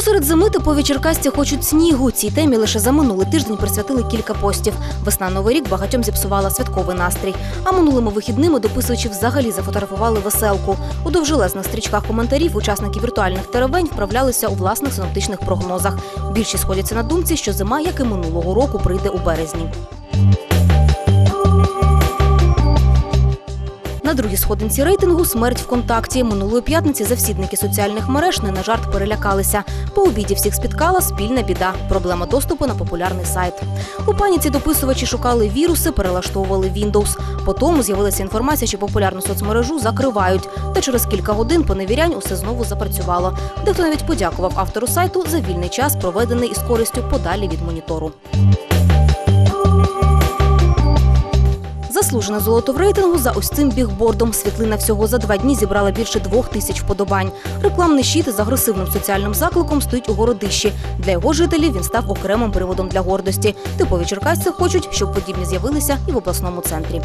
Посеред зими типові черкасці хочуть снігу. Цій темі лише за минулий тиждень присвятили кілька постів. Весна новий рік багатьом зіпсувала святковий настрій. А минулими вихідними дописувачі взагалі зафотографували веселку. У довжелезних стрічках коментарів учасники віртуальних теревень вправлялися у власних синоптичних прогнозах. Більшість сходяться на думці, що зима, як і минулого року, прийде у березні. На другій сходинці рейтингу смерть ВКонтакті. Минулої п'ятниці завсідники соціальних мереж не на жарт перелякалися. По обіді всіх спіткала спільна біда проблема доступу на популярний сайт. У паніці дописувачі шукали віруси, перелаштовували Windows. Потім з'явилася інформація, що популярну соцмережу закривають. Та через кілька годин поневірянь усе знову запрацювало. Дехто навіть подякував автору сайту за вільний час, проведений із користю подалі від монітору. Заслужене золото в рейтингу за ось цим бігбордом. Світлина всього за два дні зібрала більше двох тисяч вподобань. Рекламний щит з агресивним соціальним закликом стоїть у городищі. Для його жителів він став окремим приводом для гордості. Типові черкасці хочуть, щоб подібні з'явилися і в обласному центрі.